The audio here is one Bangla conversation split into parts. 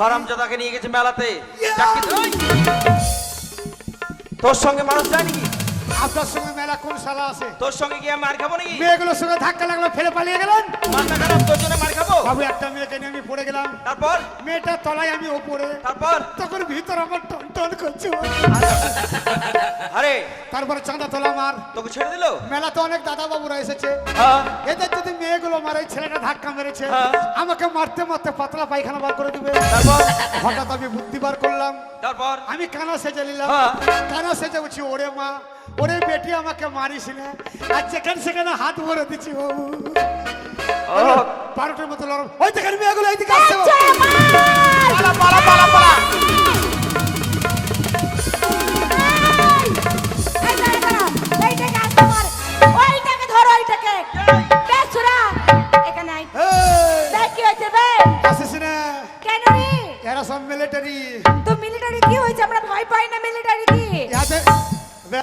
হারামজাদাকে নিয়ে গেছে মেলাতে। তোর সঙ্গে মানুষ যায় নাকি আপনার সঙ্গে মেলা কোন সালা আছে? তোর সঙ্গে গিয়ে মার খাব নাকি? মেয়েগুলোর সঙ্গে ধাক্কা লাগল ফেলে পালিয়ে গেলেন? মাথা খারাপ তোর জন্য মার খাব? বাবু একটা মেয়েকে নিয়ে আমি পড়ে গেলাম। তারপর? মেয়েটার তলায় আমি ওপরে। তারপর? তখন ভিতর আমার টন টন করছে। আরে! তারপরে চাঁদা তোলা মার তোকে ছেড়ে দিল? মেলাতে অনেক দাদা বাবুরা এসেছে। হ্যাঁ। এদের যদি মেয়েগুলো মারে ছেলেটা ধাক্কা মেরেছে। হ্যাঁ। আমাকে মারতে মারতে পাতলা পায়খানা বার করে দিবে। তারপর? হঠাৎ আমি বুদ্ধি বার করলাম। তারপর? আমি কানা সেজে নিলাম? হ্যাঁ। কানা সেজে বলছি ওরে মা ওরে বেটি আমাকে মারিস না। আর যেখানে সেখানে হাত ভরে দিচ্ছি বাবু। ও মতো লড়ম ওই দেখেন মেয়েগুলো এইদিকে আসছে। পালা পালা পালা পালা। সব মিলিটারি তো মিলিটারি কি হয়েছে? আমরা ভয় পাই না মিলিটারি কি। ইয়াতে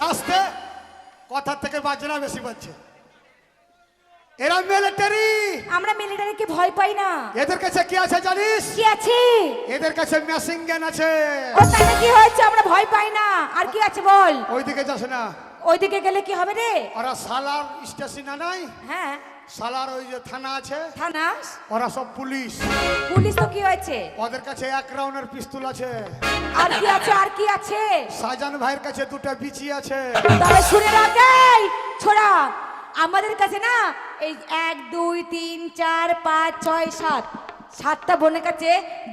আসতে থেকে বাজনা বেশি পাচ্ছে এরা মিলিটারি আমরা মিলিটারিকে ভয় পাই না। এদের কাছে কি আছে জানিস? কি আছে? এদের কাছে মেশিন গান আছে। ও তাহলে কি হয়েছে আমরা ভয় পাই না। আর কি আছে বল? ওইদিকে যাস না। ওইদিকে গেলে কি হবে রে? ওরা সালার স্টেশন নাই? হ্যাঁ। সালার ওই যে থানা আছে? থানা? ওরা সব পুলিশ। পুলিশ তো কি হয়েছে? ওদের কাছে এক রাউন্ডের পিস্তল আছে। আর কি আছে আর কি আছে? সাজান ভাইয়ের কাছে দুটো বিচি আছে। তবে শুনে রাখে ছোড়া। আমাদের কাছে না এই এক দুই তিন চার পাঁচ ছয় সাত। সাতটা বোনের কাছে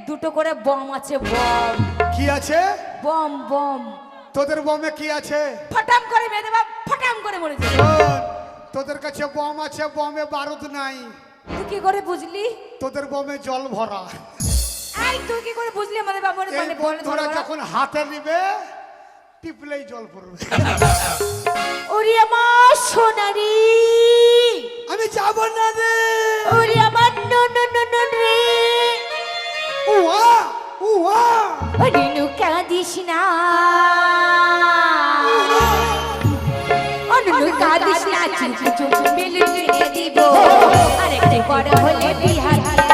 দুটো করে বম আছে বম। কি আছে? বম বম। তোদের বমে কি আছে? ফটাম করে মেরে দেবা ফটাম করে মরে তোদের কাছে বম আছে বমে বারুদ নাই। তুই কি করে বুঝলি? তোদের বমে জল ভরা। এই তুই কি করে বুঝলি আমাদের বাবার মানে বলে বন্ধুরা যখন হাতে নিবে টিপলেই জল পড়বে। ওরে আমার সোনারি। আমি যাব না রে। ওরে আমার নন নন রে। উয়া উয়া রিনু কাঁদিস না। অনুনু কাঁদিস না চুচু চুচু মিলে মিলে দিব। আরেকটু বড় হলে বিহার।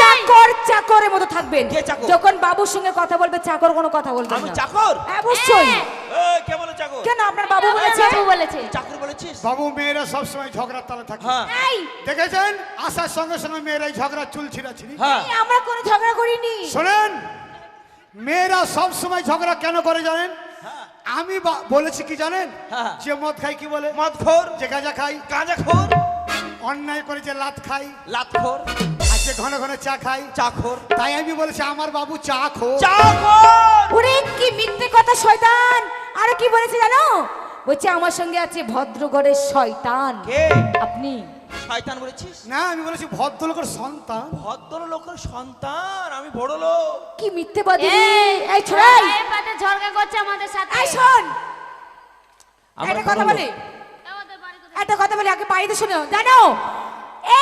চাকর চাকরের মতো থাকবেন। যখন বাবুর সঙ্গে কথা বলবে চাকর কোনো কথা বলবে আমি চাকর? হ্যাঁ, অবশ্যই এই, কে বলে চাকর কেন আপনার বাবু বলেছে বাবু বলেছে চাকর বলেছিস বাবু মেয়েরা সবসময় ঝগড়ার তালে থাকে। হ্যাঁ। এই! দেখেছেন? আসার সঙ্গে সঙ্গে মেয়েরা ঝগড়া চুল ছিঁড়াছিড়ি। হ্যাঁ। এই, আমরা কোনো ঝগড়া করিনি। শোনেন মেয়েরা সবসময় ঝগড়া কেন করে জানেন? আমি বা- বলেছি কি জানেন? হ্যাঁ। যে মদ খাই কি বলে? মদ খোর যে গাঁজা খাই। গাঁজা খোর অন্যায় করে যে লাত খাই। লাত খোর আর যে ঘন ঘন চা খাই। চা খোর তাই আমি বলেছি আমার বাবু চা খো চাকর ওরে কি মিথ্যে কথা শয়তান! আরও কি বলেছে জানো? বলছে আমার সঙ্গে আছে ভদ্রগড়ের শয়তান। কে? আপনি? শয়তান বলেছিস? না আমি বলেছি ভদ্রলোকের সন্তান। ভদ্র লোকের সন্তান? আমি বড় লোক। কি মিথ্যে বাদী এই ছোড়াই গায়ে পাতে ঝগড়া করছে আমাদের সাথে। এই শোন। আমরা একটা কথা বলি। আমাদের বাড়ি কোথায়? একটা কথা বলি আগে বাড়িতে শোনো। জানো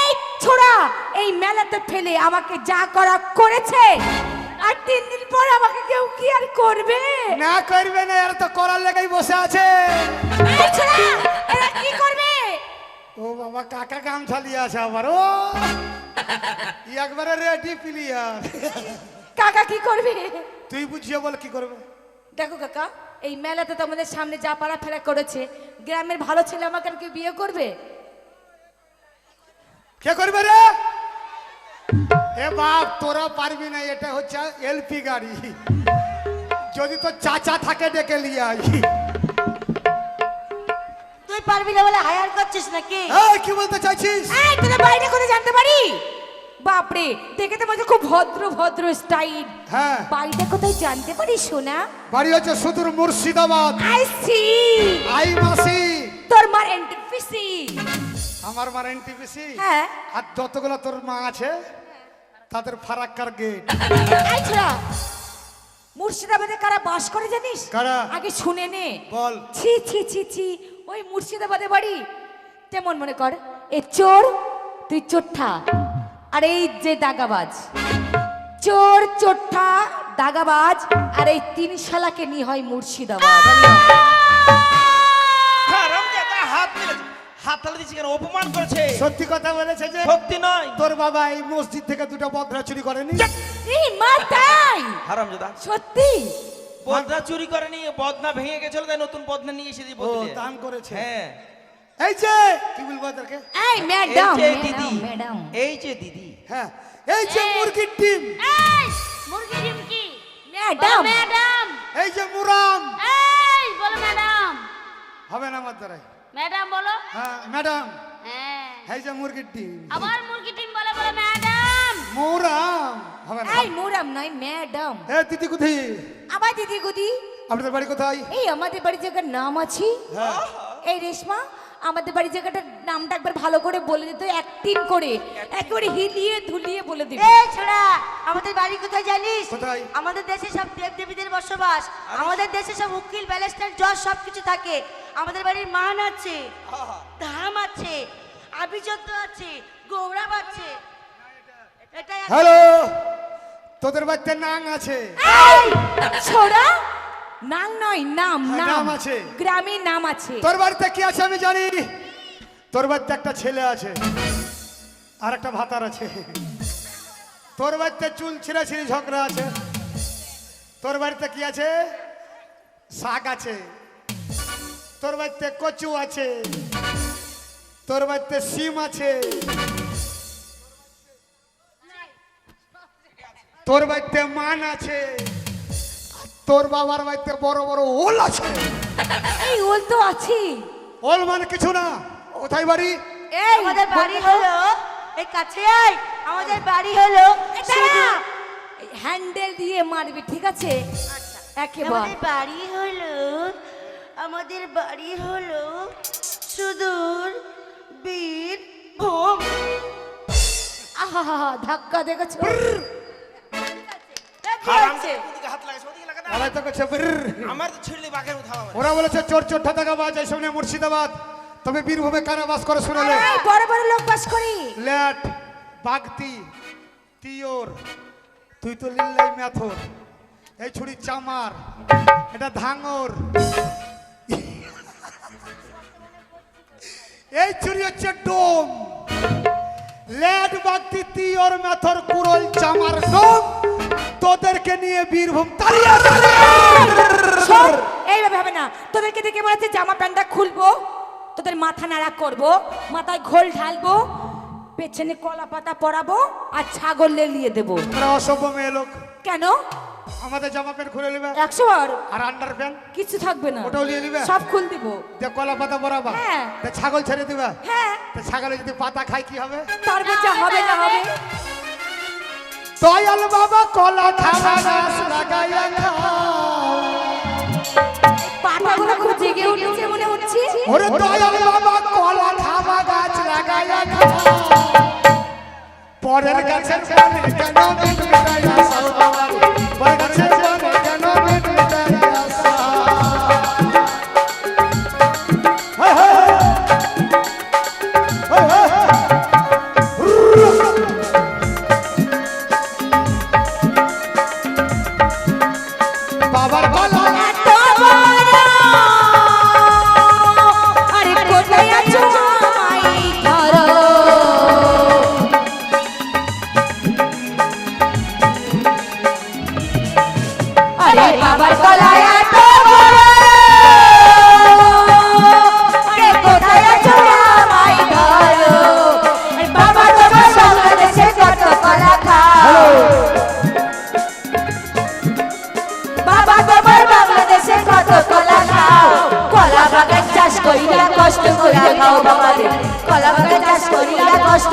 এই ছোড়া এই মেলাতে ফেলে আমাকে যা করা করেছে আর তিন দিন পর আমাকে কেউ কি আর করবে? না করবে না এরা তো করার লেগেই বসে আছে। এই ছোড়া এরা কি করবে? ও বাবা কাকা গামছা নিয়ে আছে আবার ও! ই একবারে রেডি প্লেয়ার কাকা কি করবে? তুই বুঝিয়ে বল কি করবে। দেখো কাকা এই মেলাতে তো আমাদের সামনে যা পাড়া ফেরা করেছে গ্রামের ভালো ছেলে আমাকে আর কি বিয়ে করবে? কে করবে রে? এ বাপ তোরা পারবি না এটা হচ্ছে এলপি গাড়ি। যদি তো চাচা থাকে ডেকে নিয়ে আই তুই পারবি না বলে হায়ার করছিস নাকি? এই, কি বলতে চাইছিস? এই তোদের বাড়িটা করে জানতে পারি? বাপরে দেখে তো মনে খুব ভদ্র ভদ্র স্টাইল হ্যাঁ। বাড়িটা কোথায় জানতে পারি সোনা? বাড়ি হচ্ছে সুদূর মুর্শিদাবাদ। আই সি আই মাসি। তোর মার এন্টিপিসি আমার মার এনটিপিসি হ্যাঁ। আর যতগুলো তোর মা আছে তাদের ফারাক্কার গেট এই ছোড়া মুর্শিদাবাদে কারা বাস করে জানিস? কারা? আগে শুনে নে। বল। ছি ছি ছি ছি ওই মুর্শিদাবাদে বাড়ি। তেমন মনে কর এ চোর তুই চোরঠা। আর এই যে দাগাবাজ। চোর চোরঠা দাগাবাজ আর এই তিন শালাকে নিয়ে হয় মুর্শিদাবাদ হারামজাদা হাত দিচ্ছে কেন? অপমান করেছে। সত্যি কথা বলেছে যে সত্যি নয়। তোর বাবা এই মসজিদ থেকে দুটো বদরা চুরি করেনি? এই মা তাই? হারামজাদা সত্যি? বদনা চুরি করেনি বদনা ভেঙে গেছিল তাই নতুন বদনা নিয়ে এসে দিয়ে ও বদলে দান করেছে। হ্যাঁ। এই যে কি বলব এই ম্যাডাম দিদি। ম্যাডাম। এই যে দিদি। হ্যাঁ এই যে মুরগির ডিম। এই মুরগি ডিম কি? ম্যাডাম। ম্যাডাম। এই যে মুরাম। এই বলো ম্যাডাম। হবে না আমার দ্বারাই ম্যাডাম বলো। হ্যাঁ ম্যাডাম। হ্যাঁ। এই যে মুরগির ডিম। আবার মুরগি ডিম বলে বলো ম্যাডাম। মুরাম। হবে না। এই মোরাম নয় ম্যাডাম। এ দিদি কোথায় আমার দিদি গুদি আপনাদের বাড়ি কোথায়? এই আমাদের বাড়ি জায়গার নাম আছে। হ্যাঁ। এই রেশমা আমাদের বাড়ি জায়গাটার নামটা একবার ভালো করে বলে দিত অ্যাক্টিং করে। একেবারে হিলিয়ে ধুলিয়ে বলে দিবি। এই ছোড়া আমাদের বাড়ি কোথায় জানিস? কোথায়? আমাদের দেশে সব দেব দেবীদের বসবাস আমাদের দেশে সব উকিল ব্যালেস্টার জজ সব কিছু থাকে। আমাদের বাড়ির মান আছে ধাম আছে আভিজাত্য আছে গৌরব আছে। এটাই হ্যালো তোদের বাড়িতে নাং আছে। ছোড়া? নাম নয় নাম হ্যাঁ, নাম। নাম আছে। গ্রামের নাম আছে। তোর বাড়িতে কি আছে আমি জানি। তোর বাড়িতে একটা ছেলে আছে আর একটা ভাতার আছে। তোর বাড়িতে চুল ছিঁড়াছিঁড়ি ঝগড়া আছে। তোর বাড়িতে কি আছে? শাক আছে। তোর বাড়িতে কচু আছে তোর বাড়িতে সিম আছে তোর বাড়িতে মান আছে তোর বাবার বাড়িতে বড় বড় ওল আছে। এই ওল তো আছে। ওল মানে কিছু না কোথায় বাড়ি? এই আমাদের বাড়ি হলো এই কাছে আয় আমাদের বাড়ি হলো হ্যান্ডেল দিয়ে মারবি ঠিক আছে? একেবারে। আমাদের বাড়ি হলো আমাদের বাড়ি হলো সুদূর বীর ভূম। আহা ধাক্কা দেখেছ। ওরা বলেছে চোর চোরটা দেখা বাজ এই সামনে মুর্শিদাবাদ। তবে বীরভূমে কারা বাস করে শুনেলে? বড় বড় লোক বাস করি। লেট বাগতি তিওর তুই তো লিল্লাই ম্যাথর। এই ছুরি চামার এটা ধাঙর। এই ছুরি হচ্ছে ডোম। লেট বাগতি তিওর ম্যাথর কুরল চামার ডোম। তোদেরকে নিয়ে বীরভূম তালিয়া এইভাবে হবে না। তোদেরকে দেখে মনে হচ্ছে জামা প্যান্টটা খুলবো তোদের মাথা নাড়া করব মাথায় ঘোল ঢালবো পেছনে কলা পাতা পরাবো আর ছাগল লেলিয়ে দেবো। অসভ্য মেয়ে লোক। কেন? আমাদের জামা প্যান্ট খুলে নেবে। একশো বার আর আন্ডার প্যান্ট? কিছু থাকবে না। ওটাও নিয়ে নিবে? সব খুল দিব। যে কলা পাতা বরাবা হ্যাঁ। তা ছাগল ছেড়ে দিবা? হ্যাঁ। তা ছাগলে যদি পাতা খায় কি হবে? তার বেচা হবে না হবে। দয়াল বাবা কলা খাওয়া গাছ লাগাইয়া খাও। পাতাগুলো খুব জেগে উঠেছে মনে হচ্ছে। ওরে দয়াল বাবা কলা খাওয়া গাছ লাগাইয়া খাও। পরের গাছের বনে কেন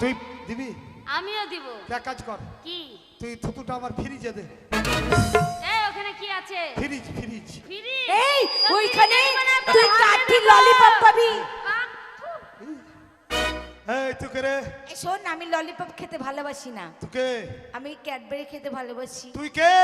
তুই দিবি? আমিও দিব। তুই এক কাজ কর। কি? তুই থুতুটা আমার ফ্রিজে দে। এই ওখানে কি আছে? ফ্রিজ ফ্রিজ ফিরি এই ওইখানে তুই কাঠি ললিপপ পাবি। এই তুই রে। এই শোন আমি ললিপপ খেতে ভালোবাসি না। তুই কে আমি ক্যাডবেরি খেতে ভালোবাসি। তুই কে?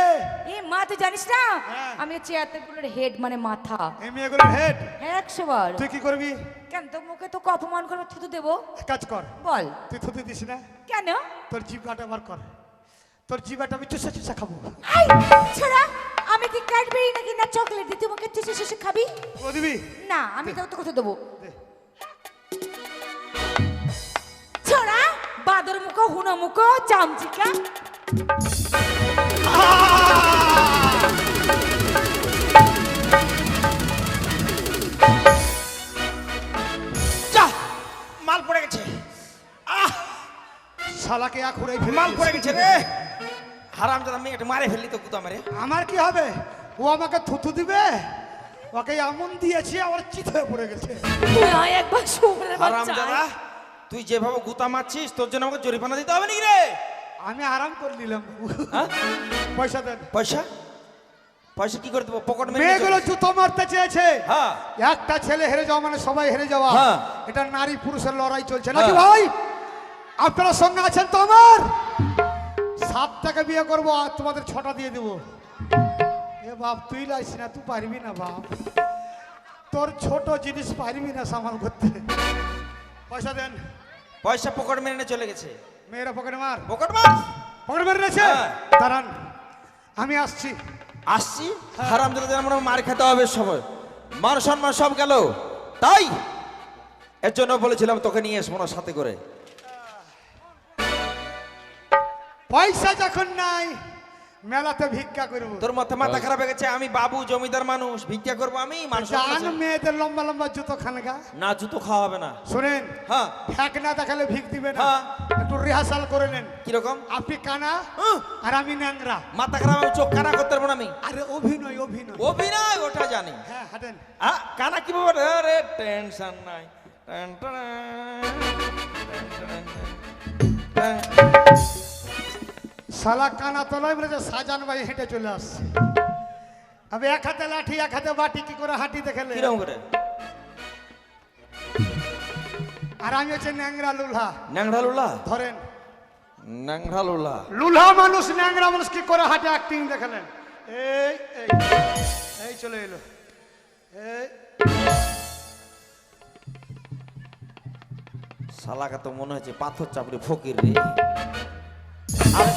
তুই জানিস না? হ্যাঁ। আমি হচ্ছে এতগুলোর হেড মানে মাথা। এই মেয়েগুলোর হেড হ্যাঁ একশো বার তুই কি করবি? কেন তোর মুখে তোকে অপমান করে থুতু দেবো? কাজ কর। বল। তুই থুতু দিস না। কেন? তোর জিভাটা বার কর। তোর জিভাটা আমি চুষা চুষা খাব। আই ছোড়া আমি কি ক্যাডবেরি নাকি না চকলেট দিই তুই মুখে চুষে চুষে খাবি? ও দিবি? না আমি তো তোকে দেবো। দে। ছোড়া বাদর মুখ হুনো মুখ চামচিকা। মাল পড়ে গেছে রে। হারাম দাদা মেয়েটা মারে ফেললি তো কুতা মারে আমার কি হবে? ও আমাকে থুতু দিবে? ওকে এমন দিয়েছি আমার চিত হয়ে পড়ে গেছে। তুই আয় একবার শুভ্রের হারাম বাচ্চা দাদা তুই যেভাবে গুতা মারছিস তোর জন্য আমাকে জরিমানা দিতে হবে নাকি রে? আমি আরাম করে নিলাম হ্যাঁ? পয়সা দেন। পয়সা? পয়সা কি করে দেবো? পকেট মেরে মেয়েগুলো জুতো মারতে চেয়েছে। হ্যাঁ। একটা ছেলে হেরে যাওয়া মানে সবাই হেরে যাওয়া। হ্যাঁ। এটা নারী পুরুষের লড়াই চলছে। নাকি। ভাই? আপনারা সঙ্গে আছেন তো আমার? সাত টাকা বিয়ে করব আর তোমাদের ছটা দিয়ে দেবো। এ বাপ তুই লাইস না তুই পারবি না বাপ। তোর ছোট জিনিস পারবি না সামাল করতে। পয়সা দেন। পয়সা পকেট মেরে নিয়ে চলে গেছে। মেয়েরা পকেট মার। পকেট মার? পকেট মেরে নিয়েছে? হ্যাঁ। দাঁড়ান আমি আসছি। আসছি? হারাম দাদা আমরা মার খেতে হবে সবাই। মান সম্মান সব গেল। তাই? এর জন্য বলেছিলাম তোকে নিয়ে এসবো না সাথে করে। পয়সা যখন নাই মেলাতে ভিক্ষা করব। তোর মাথা মাথা খারাপ হয়ে গেছে আমি বাবু জমিদার মানুষ ভিক্ষা করব আমি মানুষ জান মেয়েদের লম্বা লম্বা জুতো খানগা না জুতো খাওয়া হবে না। শোনেন হ্যাঁ। ফ্যাক না দেখালে ভিক দিবে না। হ্যাঁ। একটু রিহার্সাল করে নেন। কীরকম? আপনি কানা আর আমি ন্যাংরা। মাথা খারাপ আমি চোখ কানা করতে পারব না আমি। আরে অভিনয় অভিনয়। অভিনয় ওটা জানি। হ্যাঁ হাঁটেন। কানা কি বাবা আরে টেনশন নাই। টেন। শালা কানা তলায় বলে যে সাজান ভাই হেঁটে চলে আসছে। আমি এক হাতে লাঠি এক হাতে বাটি কি করে হাঁটি কীরকম করে? আর আমি হচ্ছে ন্যাংরা লুলহা। ন্যাংড়া লুলা ধরেন। ন্যাংড়া লুলা লুলহা মানুষ ন্যাংরা মানুষ কি করে হাঁটে অ্যাক্টিং দেখালেন এই এই এই চলে এলো। এই। শালাকে তো মনে হচ্ছে পাথর চাপড়ি ফকির রে। আরে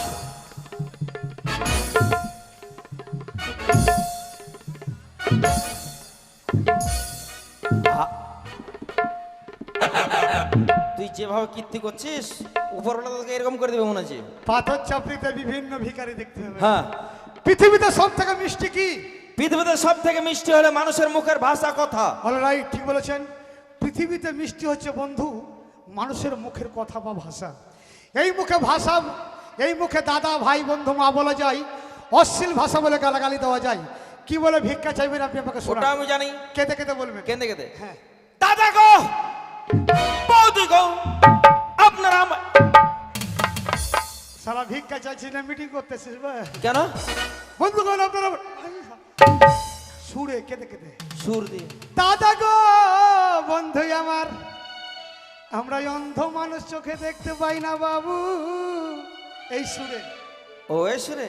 তুই যেভাবে কীর্তি করছিস উপরওয়ালা তোকে এরকম করে দেবে মনে হচ্ছে। পাথর চাপড়িতে বিভিন্ন ভিখারি দেখতে হবে। হ্যাঁ। পৃথিবীতে সব থেকে মিষ্টি কি? পৃথিবীতে সব থেকে মিষ্টি হলে মানুষের মুখের ভাষা কথা। অলরাইট ঠিক বলেছেন। পৃথিবীতে মিষ্টি হচ্ছে বন্ধু মানুষের মুখের কথা বা ভাষা। এই মুখে ভাষা এই মুখে দাদা ভাই বন্ধু মা বলা যায় অশ্লীল ভাষা বলে গালাগালি দেওয়া যায়। কি বলে ভিক্ষা চাইবেন আপনি আমাকে ওটা আমি জানি। কেঁদে কেঁদে বলবেন। কেঁদে কেঁদে। হ্যাঁ। দাদা গো! গো আপনারা সারা ভিক্ষা চাইছি না মিটিং করতেছিস কেন? বন্ধুগণ আপনারা সুরে কেঁদে কেঁদে। সুর দিয়ে। দাদা গো বন্ধু আমার আমরা অন্ধ মানুষ চোখে দেখতে পাই না বাবু। এই সুরে। ও সুরে?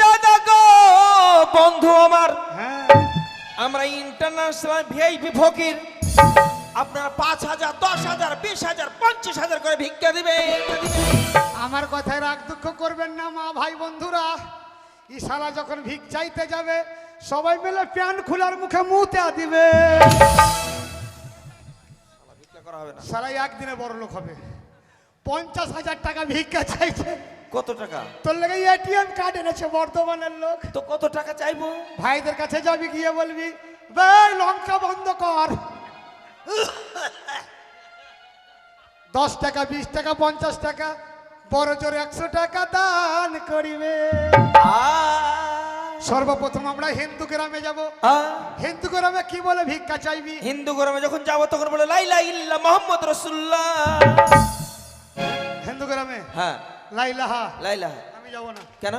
দাদা গো বন্ধু আমার হ্যাঁ। আমরা ইন্টারন্যাশনাল ভিআইপি ফকির। আপনার পাঁচ হাজার দশ হাজার বিশ হাজার পঞ্চাশ হাজার করে ভিক্ষা দিবে আমার কথায় রাগ দুঃখ করবেন না মা ভাই বন্ধুরা। ইশালা যখন ভিক চাইতে যাবে সবাই মিলে প্যান খোলার মুখে মুতে দিবে। ভিক্ষা করা হবে না। সারাই একদিনে বড় লোক হবে। পঞ্চাশ হাজার টাকা ভিক্ষা চাইছে। কত টাকা? তোর লেগে এটিএম কার্ড এনেছে বর্ধমানের লোক। তো কত টাকা চাইব? ভাইদের কাছে যাবি গিয়ে বলবি ভাই লঙ্কা বন্ধ কর। দশ টাকা বিশ টাকা পঞ্চাশ টাকা বড় জোর একশো টাকা দান করিবে। সর্বপ্রথম আমরা হিন্দু গ্রামে যাব। হিন্দু গ্রামে কি বলে ভিক্ষা চাইবি? হিন্দু গ্রামে যখন যাব তখন বলে লাইলা ইল্লা মোহাম্মদ রসুল্লাহ হিন্দু গ্রামে? হ্যাঁ। লাইলাহা। লাইলা আমি যাব না। কেন?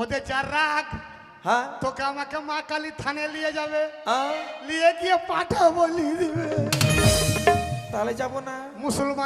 ওদের যা রাগ হ্যাঁ? তোকে আমাকে মা কালী থানে নিয়ে যাবে। আহ, নিয়ে গিয়ে পাঠাবো বলি দিবে। তাহলে যাব না। মুসলমান